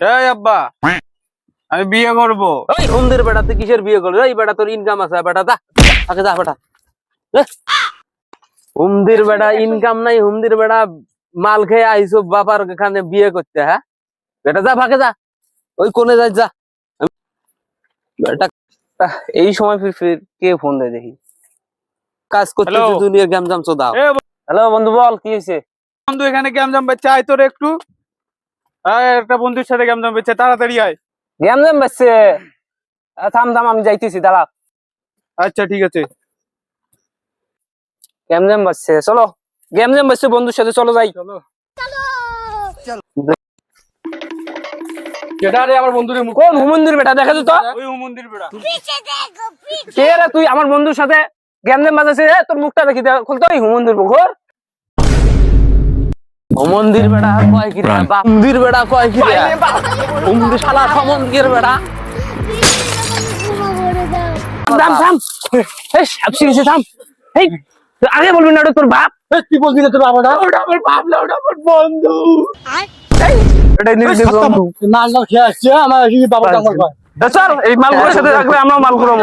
এই আব্বা আমি বিয়ে করব। ওই হুমদের বেটা তুই কিসের বিয়ে করলি? ওই বেটা তোর ইনকাম আছে বেটা দা আগে যা বেটা। হুমদির বেটা ইনকাম নাই হুমদির বেটা মাল খেয়ে আইসো বাবার এখানে বিয়ে করতে হ্যাঁ? বেটা যা ফাঁকে যা। ওই কোনে যাই যা। বেটা এই সময় ফির ফির কে ফোন দেয় দেখি? কাজ করতে Hello? দুনিয়ার গ্যাম জাম দাও হ্যালো বন্ধু বল কি হয়েছে? বন্ধু এখানে গ্যাম জাম বাচ্চা আয় তোর একটু। একটা বন্ধুর সাথে গ্যাম জাম বাচ্চা তাড়াতাড়ি আয়। গ্যাম জাম বাজছে থাম থাম আমি যাইতেছি দাঁড়া। আচ্ছা ঠিক আছে। গ্যাম জাম বাজছে চলো। গ্যাম জাম বাজছে বন্ধুর সাথে চলো যাই। চলো। কেডা রে আমার বন্ধুরে কোন হুমন্দির বেটা দেখা যেত ওই বেড়া কে রে তুই আমার বন্ধুর সাথে গেম বাজাছে তোর মুখটা দেখি খুলতো এই হুমন্দির মুখ ওর। হুমন্দির বেড়া কয় কি রে? বামদির বেড়া কয় কি রে? হুমন্দির শালা সমন্দির বেড়া। থাম থাম এই গেছে থাম। এই আগে বলবি না ওটা তোর বাপ। তুই বলবি না তোর বাবাটা? ওটা আমার বাপ না ওটা আমার বন্ধু। এটা নিজে বন্ধু। না না খেয়ে আসছে। আমার বাবাটা আমার ভাই এ, চল এই মালগুলোর সাথে থাকলে আমরাও মাল করব